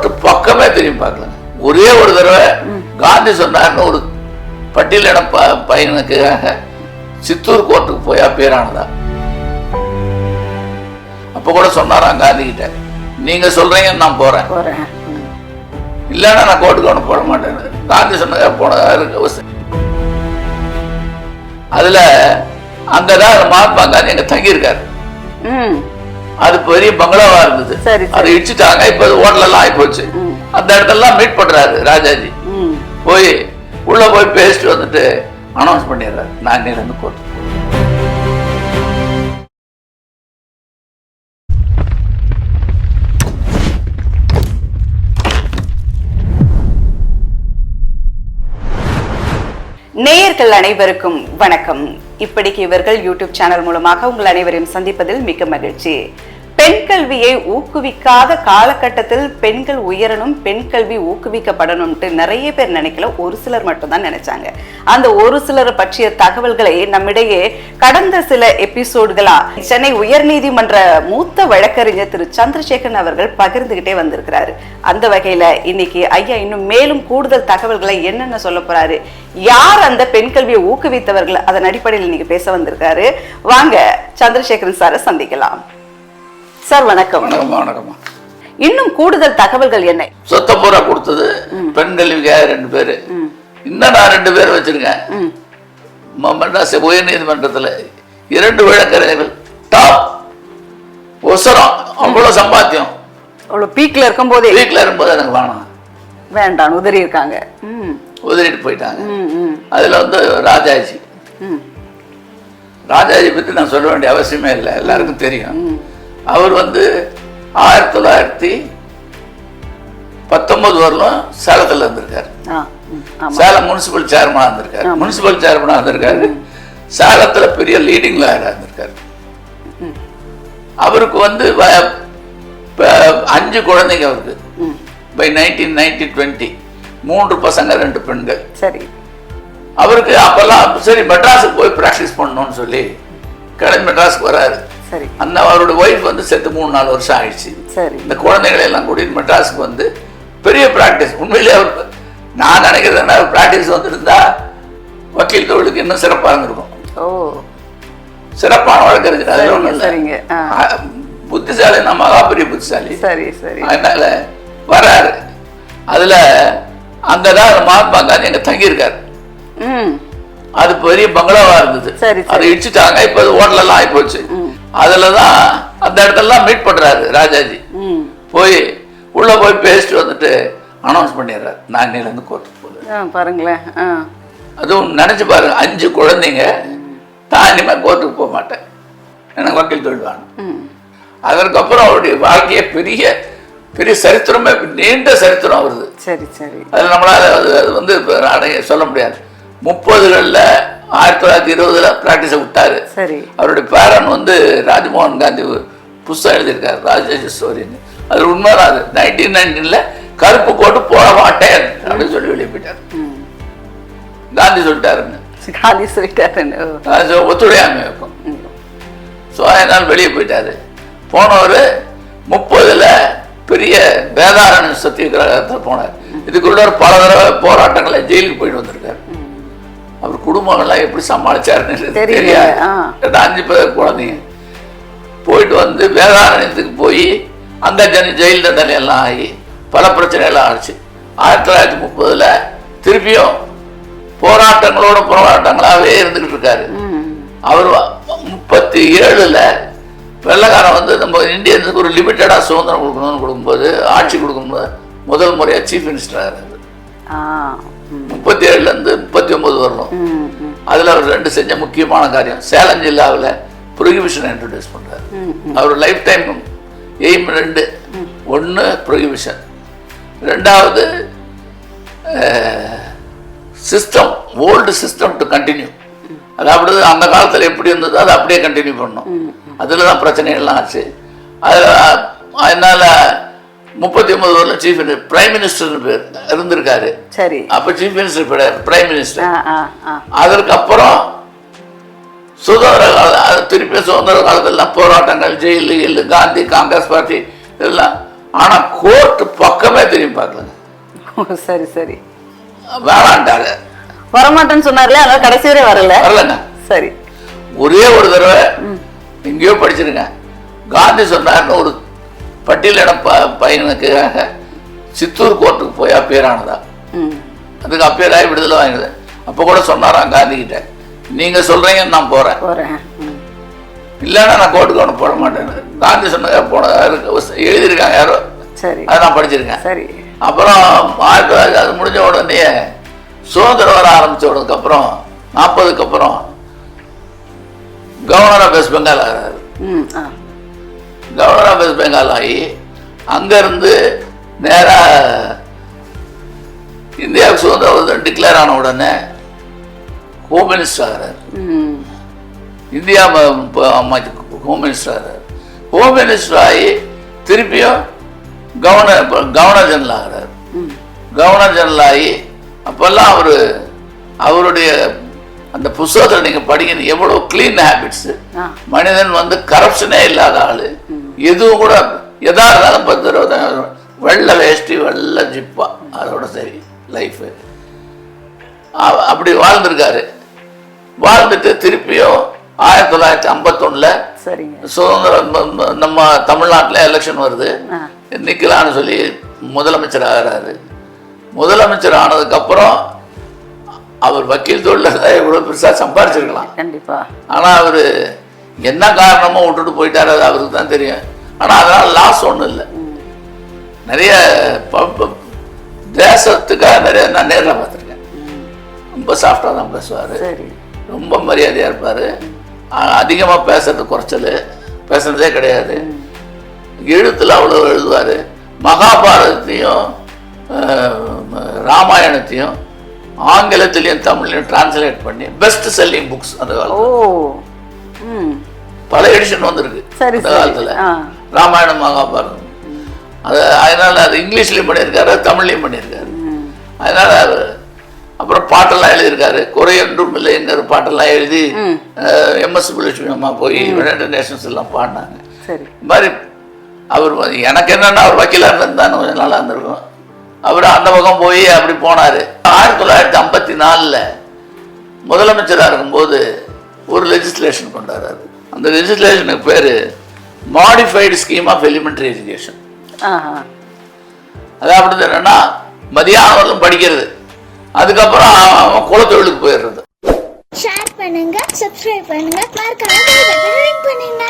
Court பக்கமே திரும்பி பார்க்கல. ஒரே ஒரு தடவை காந்தி சொன்னார்னு ஒரு பட்டியலின ப பையனுக்காக சித்தூர் கோர்ட்டுக்கு போய் பேரானதா. அப்ப கூட சொன்னாராம் காந்தி கிட்ட. நீங்க சொல்றீங்கன்னு நான் போறேன். இல்லைன்னா நான் கோர்ட்டுக்கு ஒன்று போட மாட்டேன். காந்தி சொன்னதா போனதா இருக்கு. அவசியம். அதுல அங்கதான் மகாத்மா காந்தி அங்க தங்கியிருக்காரு. அது பெரிய பங்களாவா இருந்தது. அதை இடிச்சுட்டாங்க. இப்ப ஹோட்டல் எல்லாம் ஆகி போச்சு. அந்த இடத்தெல்லாம் மீட் பண்றாரு ராஜாஜி. போய் உள்ள போய் பேசிட்டு வந்துட்டு அனௌன்ஸ் பண்ணிடுறாரு. நான் இன்னையில இருந்து கோர்ட்டு நேயர்கள் அனைவருக்கும் வணக்கம். இப்படிக்கு இவர்கள் யூடியூப் சேனல் மூலமாக உங்கள் அனைவரையும் சந்திப்பதில் மிக்க மகிழ்ச்சி. பெண் கல்வியை ஊக்குவிக்காத காலகட்டத்தில் பெண்கள் உயரணும் பெண் கல்வி ஊக்குவிக்கப்படணும்ட்டு நிறைய பேர் நினைக்கல. ஒரு சிலர் மட்டும்தான் நினைச்சாங்க. அந்த ஒரு சிலர் பற்றிய தகவல்களை நம்மிடையே கடந்த சில எபிசோடுகளா சென்னை உயர்நீதிமன்ற மூத்த வழக்கறிஞர் திரு. சந்திரசேகரன் அவர்கள் பகிர்ந்துகிட்டே வந்திருக்கிறாரு. அந்த வகையில இன்னைக்கு ஐயா இன்னும் மேலும் கூடுதல் தகவல்களை என்னென்ன சொல்ல போறாரு யார் அந்த பெண் கல்வியை ஊக்குவித்தவர்கள் அதன் அடிப்படையில் இன்னைக்கு பேச வந்திருக்காரு. வாங்க சந்திரசேகரன் சாரை சந்திக்கலாம். சார் வணக்கம். வணக்கம்மா வணக்கம்மா. இன்னும் கூடுதல் தகவல்கள் என்ன? சொத்த பூரா கொடுத்தது பெண் கல்விக்காக ரெண்டு பேரு. இன்னும் நான் ரெண்டு பேர் வச்சிருக்கேன் உயர் நீதிமன்றத்துல இரண்டு வழக்கறிஞர்கள். டாப். ஒசரம். அவ்வளவு சம்பாத்தியம். அவ்வளவு பீக்ல இருக்கும் போதே வீட்டில் இருக்கும்போது எனக்கு வேணாம். வேண்டாம் உதறி இருக்காங்க உதறிட்டு போயிட்டாங்க. அதுல வந்து ராஜாஜி. ராஜாஜி பத்தி நான் சொல்ல வேண்டிய அவசியமே இல்லை. எல்லாருக்கும் தெரியும். அவர் வந்து ஆயிரத்தி தொள்ளாயிரத்தி பத்தொன்பது வரலும் சேலத்துல இருந்திருக்காரு. சேலம் முனிசிபல் சேர்மனா இருந்திருக்காரு. முனிசிபல் சேர்மனா இருந்திருக்காரு. சேலத்துல பெரிய லீடிங் லாயரா இருந்திருக்காரு. அவருக்கு வந்து அஞ்சு குழந்தைங்க அவருக்கு. பை நைன்டீன் நைன்டீன் டுவெண்ட்டி மூன்று பசங்க ரெண்டு பெண்கள். சரி. அவருக்கு அப்பெல்லாம் சரி மெட்ராஸுக்கு போய் ப்ராக்டிஸ் பண்ணணும்னு சொல்லி கிளம்பி மெட்ராஸுக்கு வராரு. சரி. அந்த அவரோட ஒய்ஃப் வந்து செத்து மூணு நாலு வருஷம் ஆயிடுச்சு. சரி. இந்த குழந்தைகளை எல்லாம் கூட்டிட்டு மெட்ராஸுக்கு வந்து பெரிய ப்ராக்டிஸ் உண்மையிலேயே அவர் நான் நினைக்கிறது என்ன ப்ராக்டிஸ் வந்திருந்தா வக்கீல் தொழிலுக்கு இன்னும் சிறப்பாக இருந்திருக்கும். ஓ. சிறப்பான வழக்கறிஞர் அதில் ஒன்றும் சரிங்க. புத்திசாலி நான் மகா பெரிய புத்திசாலி. சரி சரி. அதனால வராரு. அதுல அங்கதான் மகாத்மா காந்தி அங்க தங்கியிருக்காரு. அது பெரிய பங்களாவா இருந்தது. அதை இடிச்சுட்டாங்க இப்ப ஹோட்டல் எல்லாம் ஆகி போச்சு அதுலதான் அந்த இடத்தெல்லாம் மீட் பண்றாரு ராஜாஜி. போய் உள்ள போய் பேசிட்டு வந்துட்டு அனௌன்ஸ் பண்ணிடுறாரு. நான் இன்னையில இருந்து கோர்ட்டுக்கு போகுது. ஆ பாருங்களேன். அதுவும் நினைச்சு பாருங்க அஞ்சு குழந்தைங்க தான் இனிமே கோர்ட்டுக்கு போக மாட்டேன். எனக்கு வக்கீல் தொழில் வேணும். அதற்கப்புறம் அவருடைய வாழ்க்கையை பெரிய பெரிய சரித்திரமே நீண்ட சரித்திரம் வருது சரி சரி. அது நம்மளால அது வந்து சொல்ல முடியாது. முப்பதுகளில் ஆயிரத்தி தொள்ளாயிரத்தி இருபதுல ப்ராக்டிஸை விட்டாரு. சரி. அவருடைய பேரன் வந்து ராஜ்மோகன் காந்தி புஸ்தகம் எழுதியிருக்காரு ராஜேஷ் ஸ்டோரின்னு அது உண்மைதான் அது. நைன்டீன் நைன்டீன்ல கருப்பு கோட்டு போட மாட்டேன் அப்படின்னு சொல்லி வெளியே போயிட்டார் காந்தி சொல்லிட்டாருன்னு. காந்தி சொல்லிட்டாருன்னு. ஒத்துழையாமை இருக்கும். ஸோ அதனால் வெளியே போயிட்டாரு. போனவர் முப்பதுல பெரிய வேதாரண சத்தியகிரகத்தில் போனார். இதுக்குள்ள பல தடவை போராட்டங்களை ஜெயிலுக்கு போயிட்டு வந்திருக்காரு. அவர் குடும்பங்கள்லாம் எப்படி சமாளிச்சாருன்னு தெரியாது. அஞ்சு பேர் குழந்தைங்க. போயிட்டு வந்து வேதாரண்யத்துக்கு போய் அங்க ஜன ஜெயில் தண்டனை எல்லாம் ஆகி பல பிரச்சனைகள் ஆச்சு. ஆயிரத்தி தொள்ளாயிரத்தி முப்பதுல திருப்பியும் போராட்டங்களோட போராட்டங்களாவே இருந்துகிட்டு இருக்காரு. அவர் முப்பத்தி ஏழுல வெள்ளக்காரன் வந்து நம்ம இந்தியன்ஸுக்கு ஒரு லிமிட்டடா சுதந்திரம் கொடுக்கணும்னு கொடுக்கும்போது ஆட்சி கொடுக்கும்போது முதல் முறையா சீஃப் மினிஸ்டராக ம் முப்பத்தி ஏழுல இருந்து முப்பத்தி ஒன்பது வரணும் அதுல அவர் ரெண்டு செஞ்ச முக்கியமான காரியம். சேலம் ஜில்லாவில் ப்ரொஹிபிஷன் இன்ட்ரடியூஸ் பண்றாரு. ம் அவர் லைஃப் டைம் எய்ம் ரெண்டு. ஒன்று ப்ரொஹிபிஷன் ரெண்டாவது system old system to continue அதாவது அந்த காலத்தில் எப்படி இருந்ததோ அதை அப்படியே கண்டினியூ பண்ணணும். அதில் தான் பிரச்சனைகள்லாம் ஆச்சு. அதில் அதனால முப்பத்தி ஒன்பது வருடம் சீஃப் பிரைம் மினிஸ்டர்னு பேர் இருந்திருக்காரு. சரி. அப்போ சீஃப் மினிஸ்டர் கிடையாது பிரைம் மினிஸ்டர் ஆ ஆ ஆ. அதற்கப்புறம் சுதந்திர கால திருப்பி சுதந்திர காலத்துல போராட்டங்கள் ஜெயிலு இல்லு காந்தி காங்கிரஸ் பார்ட்டி இதெல்லாம். ஆனா கோர்ட் பக்கமே பார்க்கலங்க ஓ, சரி சரி. வேணான்ட்டாங்க. வரமாட்டேன்னு சொன்னார்ல அதனால கடைசி வரை வரல. வரலங்க. சரி. ஒரே ஒரு தடவை எங்கேயோ படிச்சிருக்கேன் காந்தி சொன்னார்னு ஒரு பட்டியலின ப பையனுக்காக சித்தூர் கோர்ட்டுக்கு போய் அப்பேர் ஆனதா. அதுக்கு அப்பேர் ஆகி விடுதலை வாங்கினது. அப்போ கூட சொன்னாராம் காந்தி கிட்ட நீங்க சொல்றீங்கன்னு நான் ம். இல்லைன்னா நான் கோர்ட்டுக்கு ஒன்று போட மாட்டேன் காந்தி சொன்னதா போன எழுதியிருக்காங்க யாரோ. சரி. அதை நான் படிச்சிருக்கேன். சரி. அப்புறம் ஆயிரத்தி தொள்ளாயிரத்தி அது முடிஞ்ச உடனே சுதந்திரம் வர அப்புறம் நாற்பதுக்கு அப்புறம் கவர்னர் ஆஃப் வெஸ்ட் பெங்கால் ஆகிறாரு. ம் ஆ கவர்னர் ஆஃப் வெஸ்ட் பெங்கால் ஆகி அங்கேருந்து நேராக இந்தியாவுக்கு சுதந்திரம் டிக்ளேர் ஆன உடனே ஹோம் மினிஸ்டர் ஆகிறார் இந்தியா ஹோம் மினிஸ்டர் ஆகிறார் ஹோம் மினிஸ்டர் ஆகி திருப்பியும் கவர்னர் கவர்னர் ஜெனரல் ஆகிறார் கவர்னர் ஜெனரல் ஆகி அப்போல்லாம் அவர் அவருடைய அந்த புஸ்தகத்தில் நீங்கள் படிக்கணும் எவ்வளோ க்ளீன் ஹேபிட்ஸு மனிதன் வந்து கரப்ஷனே இல்லாத ஆளு. எதுவும் கூட எதா இருந்தாலும் பத்து இருபதாயிரம் வெள்ளை வேஷ்டி வெள்ளை ஜிப்பா. அதோட சரி லைஃபு அப்படி வாழ்ந்திருக்காரு. வாழ்ந்துட்டு திருப்பியும் ஆயிரத்தி தொள்ளாயிரத்தி ஐம்பத்தொன்னில் சுதந்திரம் நம்ம தமிழ்நாட்டில் எலெக்ஷன் வருது. நிற்கலான்னு சொல்லி முதலமைச்சர் ஆகிறாரு. முதலமைச்சர் ஆனதுக்கப்புறம் அவர் வக்கீல் தொழில் இவ்வளோ பெருசாக சம்பாரிச்சிருக்கலாம். கண்டிப்பா. ஆனால் அவர் என்ன காரணமோ விட்டுட்டு போயிட்டாரு அது அவருக்கு தான் தெரியும். ஆனால் அதனால் லாஸ் ஒன்றும் இல்லை. நிறைய தேசத்துக்காக நிறைய நான் நேரில் பார்த்துருக்கேன். ரொம்ப சாஃப்டாக தான் பேசுவார். சரி. ரொம்ப மரியாதையாக இருப்பார். அதிகமாக பேசுறது குறைச்சல். பேசுனதே கிடையாது. எழுத்தில் அவ்வளோ எழுதுவார். மகாபாரதத்தையும் ராமாயணத்தையும் ஆங்கிலத்திலையும் தமிழ்லையும் டிரான்ஸ்லேட் பண்ணி பெஸ்ட் செல்லிங் புக்ஸ் அந்த ஓ. காலத்தில் பல எடிஷன் வந்திருக்கு சரி காலத்தில். ராமாயணம் மகாபாரதம். அது அதனால அது இங்கிலீஷ்லையும் பண்ணியிருக்காரு தமிழ்லையும் பண்ணியிருக்காரு. அதனால அவர் அப்புறம் பாட்டெல்லாம் எழுதியிருக்காரு. குறையொன்றும் இல்லைங்கிற பாட்டெல்லாம் எழுதி. எம்எஸ் சுப்புலட்சுமி அம்மா போய் யுனைடெட் நேஷன்ஸ் எல்லாம் பாடினாங்க. இந்த மாதிரி அவர் எனக்கு என்னன்னா அவர் வக்கீலாக இருந்தான்னு கொஞ்சம் நல்லா இருந்திருக்கும். அவர் அந்த பக்கம் போய் அப்படி போனார். ஆயிரத்தி தொள்ளாயிரத்தி ஐம்பத்தி நாலில் முதலமைச்சராக இருக்கும்போது ஒரு லெஜிஸ்லேஷன் கொண்டாடுறாரு. அந்த லெஜிஸ்லேஷனுக்கு பேர் modified scheme of elementary education ஆஹா. அதாவது என்னன்னா மதியானம் வரலும் படிக்கிறது. அதுக்கப்புறம் அவன் குலத்தொழிலுக்கு போயிடுறது. ஷேர் பண்ணுங்க சப்ஸ்கிரைப் மறக்காம பண்ணுங்க